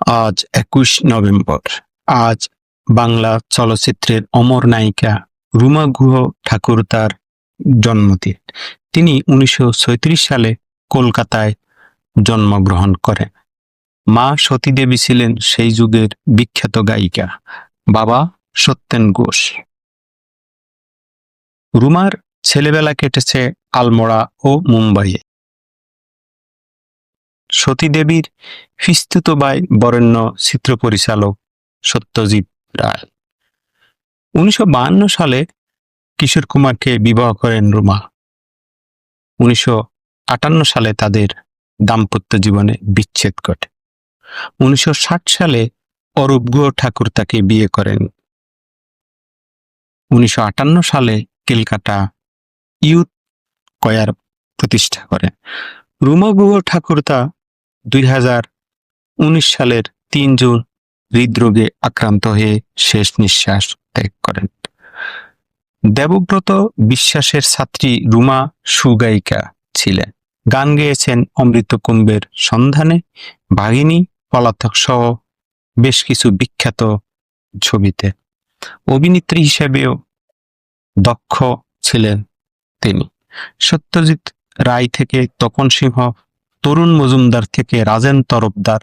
আজ একুশ নভেম্বর। আজ বাংলা চলচ্চিত্রের অমর নায়িকা রুমা গুহ ঠাকুর তার জন্মদিন। তিনি উনিশশো সালে কলকাতায় জন্মগ্রহণ করেন। মা সতী দেবী ছিলেন সেই যুগের বিখ্যাত গায়িকা, বাবা সত্যেন ঘোষ। রুমার ছেলেবেলা কেটেছে আলমোড়া ও মুম্বাইয়ে। সতী দেবীর ফিস্তুত বাই বরেণ্য চিত্র পরিচালক সত্যজিৎ রায়। উনিশশো সালে কিশোর কুমারকে বিবাহ করেন রুমা। উনিশশো আটান্ন সালে তাদের দাম্পত্য জীবনে বিচ্ছেদ ঘটে। উনিশশো ষাট সালে অরূপ গুহ ঠাকুর তাকে বিয়ে করেন। উনিশশো আটান্ন সালে কেলকাটা ইউথ কয়ার প্রতিষ্ঠা করেন। রুমা গুহ ঠাকুর তা দুই সালের তিন জুন হৃদরোগে আক্রান্ত হয়ে শেষ নিঃশ্বাস ত্যাগ করেন। দেবব্রত বিশ্বাসের ছাত্রী রুমা সুগায়িকা ছিলেন। গান গেয়েছেন অমৃত কুম্ভের সন্ধানে ভাগিনী পলাতক সহ বেশ কিছু বিখ্যাত ছবিতে। অভিনেত্রী হিসেবেও দক্ষ ছিলেন তিনি। সত্যজিৎ রায় থেকে তপন সিংহ তরুণ মজুমদার থেকে রাজেন তরফদার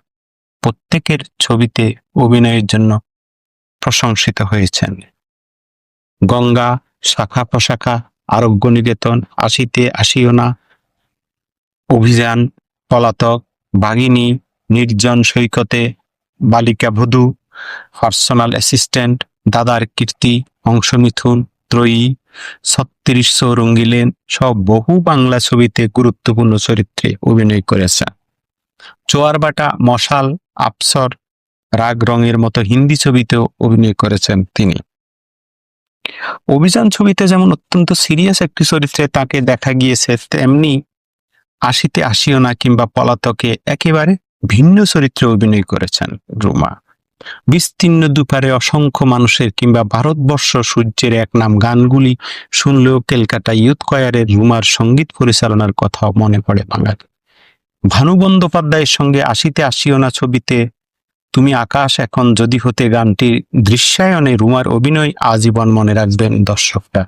প্রত্যেকের ছবিতে অভিনয়ের জন্য প্রশংসিত হয়েছেন। গঙ্গা, শাখা প্রশাখা আরোগ্য নিকেতন আশিতে আসিও না অভিযান, পলাতক, বাঘিনী, নির্জন সৈকতে, বালিকা বধূ পার্সোনাল অ্যাসিস্ট্যান্ট, দাদার কীর্তি অংশ মিথুন ত্রয়ী ছত্রিশ রঙ্গিলেন সব বহু বাংলা ছবিতে গুরুত্বপূর্ণ চরিত্রে অভিনয় করেছেন চোয়ারবাটা মশাল আফসর রাগ রঙের মতো হিন্দি ছবিতেও অভিনয় করেছেন তিনি। অভিযান ছবিতে যেমন অত্যন্ত সিরিয়াস একটি চরিত্রে তাকে দেখা গিয়েছে, তেমনি আশিতে আসিও না কিংবা পলাতকে একেবারে ভিন্ন চরিত্রে অভিনয় করেছেন রুমা। বিস্তীর্ণ দুপারে অসংখ্য মানুষের কিংবা ভারতবর্ষ সূর্যের এক নাম গানগুলি শুনলেও কেলকাটা ইউথ কয়ারের রুমার সংগীত পরিচালনার কথা মনে পড়ে বাঙাল ভানু বন্দ্যোপাধ্যায়ের সঙ্গে আসিতে আসিও না ছবিতে, তুমি আকাশ এখন যদি হতে গানটির দৃশ্যায়নে রুমার অভিনয় আজীবন মনে রাখবেন দর্শকরা।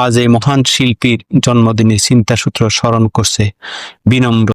আজ এই মহান শিল্পীর জন্মদিনে চিন্তাসূত্র স্মরণ করছে বিনম্র